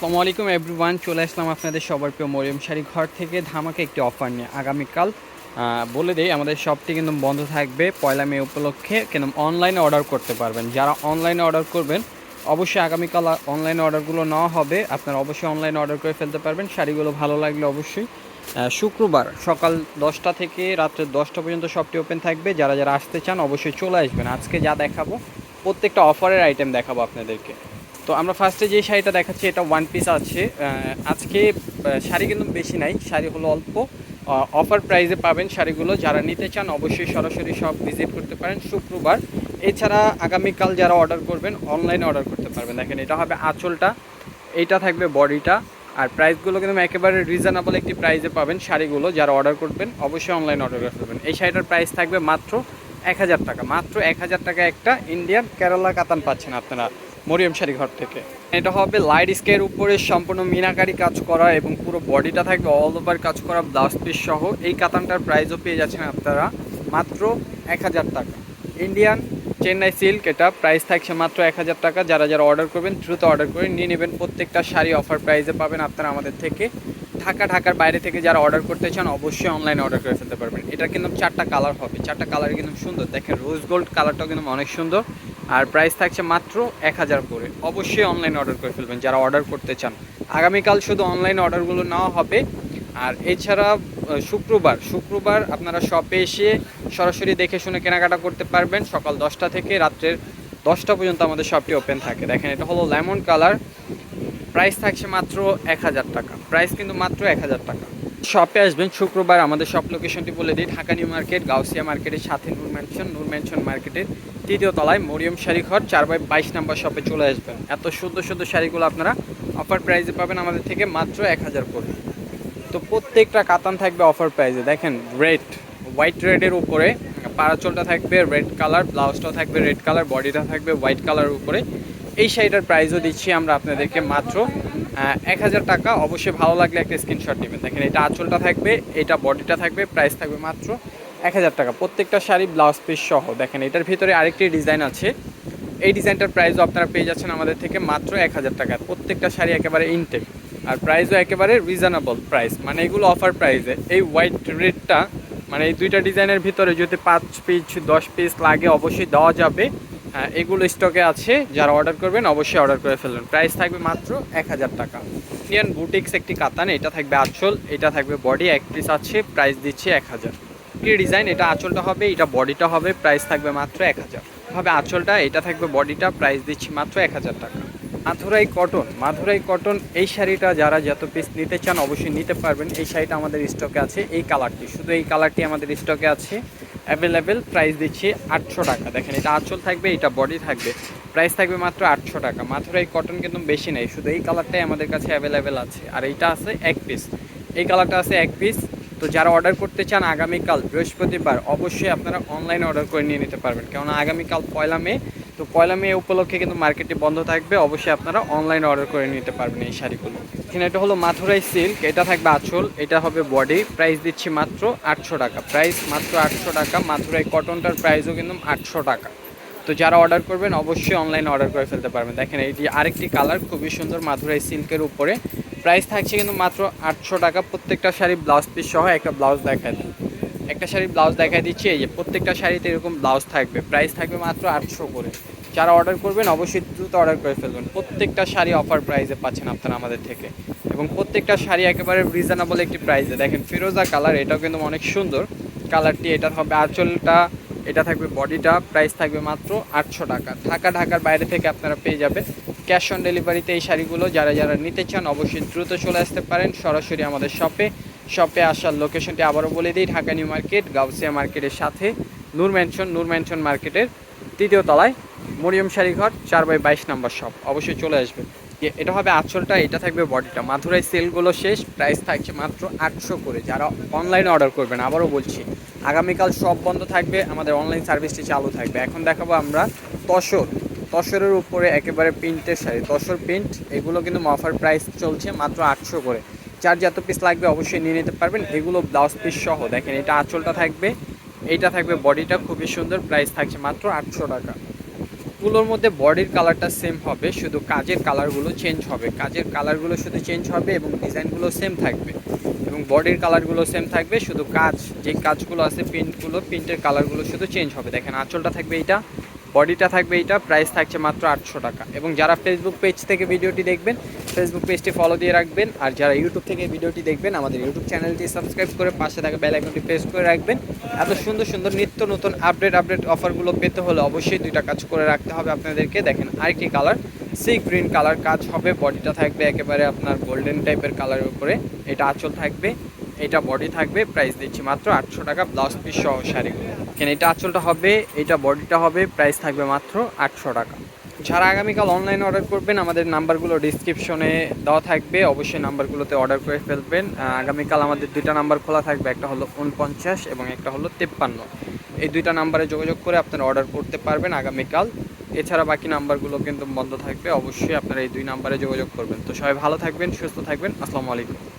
আসসালামু আলাইকুম এভরিওয়ান চলে আসলাম আপনাদের সবার প্রিয় মরিয়ম শাড়ি ঘর থেকে ধামাকে একটি অফার নিয়ে। আগামীকাল বলে দিই, আমাদের শপটি কিন্তু বন্ধ থাকবে পয়লা মে উপলক্ষে। কিন্তু অনলাইনে অর্ডার করতে পারবেন। যারা অনলাইনে অর্ডার করবেন, অবশ্যই আগামীকাল অনলাইনে অর্ডারগুলো নেওয়া হবে। আপনারা অবশ্যই অনলাইনে অর্ডার করে ফেলতে পারবেন। শাড়িগুলো ভালো লাগলে অবশ্যই শুক্রবার সকাল দশটা থেকে রাত্রে দশটা পর্যন্ত শপটি ওপেন থাকবে। যারা যারা আসতে চান, অবশ্যই চলে আসবেন। আজকে যা দেখাবো, প্রত্যেকটা অফারের আইটেম দেখাবো আপনাদেরকে। তো আমরা ফার্স্টে যে শাড়িটা দেখাচ্ছি, এটা ওয়ান পিস আছে। আজকে শাড়ি কিন্তু বেশি নাই, শাড়ি হলো অল্প। অফার প্রাইসে পাবেন শাড়িগুলো। যারা নিতে চান, অবশ্যই সরাসরি সব ভিজিট করতে পারেন, শুক্রবার। এছাড়া আগামীকাল যারা অর্ডার করবেন অনলাইনে অর্ডার করতে পারবেন। দেখেন, এটা হবে আঁচলটা এইটা থাকবে বডিটা। আর প্রাইসগুলো কিন্তু একেবারে রিজনেবল একটি প্রাইসে পাবেন শাড়িগুলো, যারা অর্ডার করবেন, অবশ্যই অনলাইন অর্ডার করবেন এই শাড়িটার প্রাইস থাকবে মাত্র এক হাজার টাকা। মাত্র এক হাজার টাকা একটা ইন্ডিয়ান কেরালা কাতান পাচ্ছেন আপনারা। মরিয়ম শাড়ি ঘর থেকে। এটা হবে লাইট স্কের উপরে সম্পূর্ণ মিনাকারি কাজ করা এবং পুরো বডিটা থাকবে অল ওভার কাজ করা ব্লাউজ পিস সহ। এই কাতানটার প্রাইসও পেয়ে যাচ্ছেন আপনারা মাত্র এক হাজার টাকা। ইন্ডিয়ান চেন্নাই সিল্ক এটা প্রাইস থাকছে মাত্র এক হাজার টাকা। যারা যারা অর্ডার করবেন, দ্রুত অর্ডার করে নিয়ে নেবেন। প্রত্যেকটা শাড়ি অফার প্রাইসে পাবেন আপনারা আমাদের থেকে। ঢাকা, ঢাকার বাইরে থেকে যারা অর্ডার করতে চান, অবশ্যই অনলাইনে অর্ডার করে ফেলতে পারবেন। এটা কিন্তু চারটা কালার হবে। চারটা কালার কিন্তু সুন্দর। দেখেন রোজ গোল্ড কালারটাও কিন্তু অনেক সুন্দর। আর প্রাইস থাকছে মাত্র এক হাজার করে। অবশ্যই অনলাইন অর্ডার করে ফেলবেন যারা অর্ডার করতে চান। আগামীকাল শুধু অনলাইনে অর্ডারগুলো নেওয়া হবে। আর এছাড়া শুক্রবার শুক্রবার আপনারা শপে এসে সরাসরি দেখে শুনে কেনাকাটা করতে পারবেন। সকাল দশটা থেকে রাত্রের দশটা পর্যন্ত আমাদের শপটি ওপেন থাকে। দেখেন, এটা হলো লেমন কালার প্রাইস থাকছে মাত্র এক হাজার টাকা। প্রাইস কিন্তু মাত্র এক হাজার টাকা। শপে আসবেন, শুক্রবার আমাদের শপ লোকেশনটি বলে দিই, ঢাকা নিউ মার্কেট, গাউসিয়া মার্কেটের সাথে নূর ম্যানশন নূর ম্যানশন মার্কেটের তৃতীয় তলায় মরিয়ম শাড়ি ঘর, চার বাই বাইশ নাম্বার শপে চলে আসবেন। এত সুন্দর সুন্দর শাড়িগুলো আপনারা অফার প্রাইসে পাবেন আমাদের থেকে মাত্র এক হাজার করে। তো প্রত্যেকটা কাতান থাকবে অফার প্রাইসে দেখেন রেড হোয়াইট রেডের উপরে পারাচলটা থাকবে রেড কালার ব্লাউজটাও থাকবে রেড কালার বডিটা থাকবে হোয়াইট কালারের উপরে। এই শাড়িটার প্রাইসও দিচ্ছি আমরা আপনাদেরকে মাত্র এক হাজার টাকা, অবশ্যই ভালো লাগলে একটা স্ক্রিনশট নেবেন। দেখেন, এটা আঁচলটা থাকবে, এটা বডিটা থাকবে প্রাইস থাকবে মাত্র এক হাজার টাকা। প্রত্যেকটা শাড়ি ব্লাউজ পিস সহ। দেখেন, এটার ভিতরে আরেকটি ডিজাইন আছে। এই ডিজাইনটার প্রাইসও আপনারা পেয়ে যাচ্ছেন আমাদের থেকে মাত্র এক হাজার টাকা। প্রত্যেকটা শাড়ি একেবারে ইনটেক আর প্রাইসও একেবারে রিজনেবল প্রাইস মানে এগুলো অফার প্রাইসে এই হোয়াইট রেডটা মানে এই দুইটা ডিজাইনের ভিতরে যদি পাঁচ পিস দশ পিস লাগে, অবশ্যই দেওয়া যাবে। হ্যাঁ, এগুলো স্টকে আছে। যারা অর্ডার করবেন অবশ্যই অর্ডার করে ফেলবেন। প্রাইস থাকবে মাত্র এক হাজার টাকা। ইন্ডিয়ান বুটিক্স একটি কাতান এটা থাকবে আঁচল এটা থাকবে বডি এক পিস আছে প্রাইস দিচ্ছে এক হাজার। কি ডিজাইন এটা আঁচলটা হবে এটা বডিটা হবে প্রাইস থাকবে মাত্র এক হাজার। হবে আঁচলটা এটা থাকবে বডিটা প্রাইস দিচ্ছি মাত্র এক হাজার টাকা। মাথুরাই কটন। মাথুরাই কটন, এই শাড়িটা যারা যত পিস নিতে চান অবশ্যই নিতে পারবেন। এই শাড়িটা আমাদের স্টকে আছে, এই কালারটি শুধু এই কালারটি আমাদের স্টকে আছে। অ্যাভেলেবেল প্রাইস দিচ্ছি আটশো টাকা। দেখেন, এটা আঁচল থাকবে, এটা বডি থাকবে। প্রাইস থাকবে মাত্র আটশো টাকা। মাথুরাই কটন কিন্তু বেশি নেই। শুধু এই কালারটাই আমাদের কাছে অ্যাভেলেবেল আছে। আর এইটা আছে এক পিস এই কালারটা আছে এক পিস তো যারা অর্ডার করতে চান আগামীকাল বৃহস্পতিবার, অবশ্যই আপনারা অনলাইনে অর্ডার করে নিয়ে নিতে পারবেন। কেননা আগামীকাল পয়লা মে তো পয়লা মে উপলক্ষে কিন্তু মার্কেটটি বন্ধ থাকবে। অবশ্যই আপনারা অনলাইনে অর্ডার করে নিতে পারবেন এই শাড়িগুলো। এখানে এটা হলো মাথুরাই সিল্ক এটা থাকবে আঁচল, এটা হবে বডি প্রাইস দিচ্ছি মাত্র আটশো টাকা। প্রাইস মাত্র আটশো টাকা, মাথুরাই কটনটার প্রাইসও কিন্তু আটশো টাকা। তো যারা অর্ডার করবেন, অবশ্যই অনলাইনে অর্ডার করে ফেলতে পারবেন। দেখেন এইটি আরেকটি কালার খুবই সুন্দর মাথুরাই সিল্কের উপরে। প্রাইস থাকছে কিন্তু মাত্র আটশো টাকা। প্রত্যেকটা শাড়ি ব্লাউজ পিস সহ একটা ব্লাউজ দেখায় একটা শাড়ি ব্লাউজ দেখাই দিচ্ছি, এই যে প্রত্যেকটা শাড়িতে এরকম ব্লাউজ থাকবে। প্রাইস থাকবে মাত্র আটশো করে। যারা অর্ডার করবেন, অবশ্যই দ্রুত অর্ডার করে ফেলবেন। প্রত্যেকটা শাড়ি অফার প্রাইসে পাচ্ছেন আপনারা আমাদের থেকে। এবং প্রত্যেকটা শাড়ি একেবারে রিজনেবল একটি প্রাইসে দেখেন, ফিরোজা কালার এটাও কিন্তু অনেক সুন্দর। কালারটি এটা হবে আঁচলটা, এটা থাকবে বডিটা প্রাইস থাকবে মাত্র আটশো টাকা। ঢাকা, ঢাকার বাইরে থেকে আপনারা পেয়ে যাবেন। ক্যাশ অন ডেলিভারিতে এই শাড়িগুলো, যারা যারা নিতে চান, অবশ্যই দ্রুত চলে আসতে পারেন। সরাসরি আমাদের শপে শপে আসার লোকেশনটি আবারও বলে দিই, ঢাকা নিউ মার্কেট, গাউসিয়া মার্কেটের সাথে নূর ম্যানশন নূর ম্যানশন মার্কেটের তৃতীয় তলায় মরিয়ম শাড়িঘর, চার বাই বাইশ নম্বর শপ অবশ্যই চলে আসবেন এ- এটা হবে আঁচলটা, এটা থাকবে বডিটা। মাথুরাই সেলগুলো শেষ প্রাইস থাকছে মাত্র আটশো করে। যারা অনলাইনে অর্ডার করবেন, আবারও বলছি, আগামীকাল সব বন্ধ থাকবে, আমাদের অনলাইন সার্ভিসটি চালু থাকবে। এখন দেখাবো আমরা তসর। তসরের উপরে একেবারে প্রিন্টের শাড়ি। তসর প্রিন্ট এগুলো কিন্তু অফার প্রাইস চলছে মাত্র আটশো করে। যার যত পিস লাগবে অবশ্যই নিয়ে নিতে পারবেন। এগুলো ব্লাউজ পিস সহ, দেখেন এটা আঁচলটা থাকবে, এইটা থাকবে বডিটা খুবই সুন্দর প্রাইস থাকছে মাত্র আটশো টাকা। সবগুলোর মধ্যে বডির কালারটা সেম হবে, শুধু কাজের কালারগুলো চেঞ্জ হবে। কাজের কালারগুলো শুধু চেঞ্জ হবে এবং ডিজাইনগুলো সেম থাকবে। এবং বডির কালারগুলো সেম থাকবে, শুধু কাজ, যে কাজগুলো আছে প্রিন্টগুলো প্রিন্টের কালারগুলো শুধু চেঞ্জ হবে। দেখেন আঁচলটা থাকবে এইটা বডিটা থাকবে এইটা প্রাইস থাকছে মাত্র আটশো টাকা। এবং যারা ফেসবুক পেজ থেকে ভিডিওটি দেখবেন ফেসবুক পেজটি ফলো দিয়ে রাখবেন, আর যারা ইউটিউব থেকে ভিডিওটি দেখবেন, আমাদের ইউটিউব চ্যানেলটি সাবস্ক্রাইব করে পাশে থাকা বেল আইকনটি প্রেস করে রাখবেন। এত সুন্দর সুন্দর নিত্য নতুন আপডেট আপডেট অফারগুলো পেতে হলে অবশ্যই দুইটা কাজ করে রাখতে হবে আপনাদেরকে। দেখেন আরেকটি কালার সি গ্রিন কালার কাজ হবে। বডিটা থাকবে একেবারে আপনার গোল্ডেন টাইপের কালারের উপরে। এটা আঁচল থাকবে। এটা বডি থাকবে প্রাইস দিচ্ছি মাত্র আটশো টাকা ব্লাউজ পিস সহ শাড়িগুলো এটা আঁচলটা হবে? এটা বডিটা হবে প্রাইস থাকবে মাত্র আটশো টাকা। যারা আগামীকাল অনলাইনে অর্ডার করবেন, আমাদের নাম্বারগুলো ডিসক্রিপশনে দেওয়া থাকবে। অবশ্যই নাম্বারগুলোতে অর্ডার করে ফেলবেন। আগামীকাল আমাদের দুইটা নাম্বার খোলা থাকবে, একটা হলো উনপঞ্চাশ এবং একটা হলো তেপ্পান্ন। এই দুইটা নাম্বারে যোগাযোগ করে আপনারা অর্ডার করতে পারবেন আগামীকাল। এছাড়া বাকি নাম্বারগুলো কিন্তু বন্ধ থাকবে। অবশ্যই আপনারা এই দুই নাম্বারে যোগাযোগ করবেন। তো সবাই ভালো থাকবেন, সুস্থ থাকবেন। আসসালামু আলাইকুম।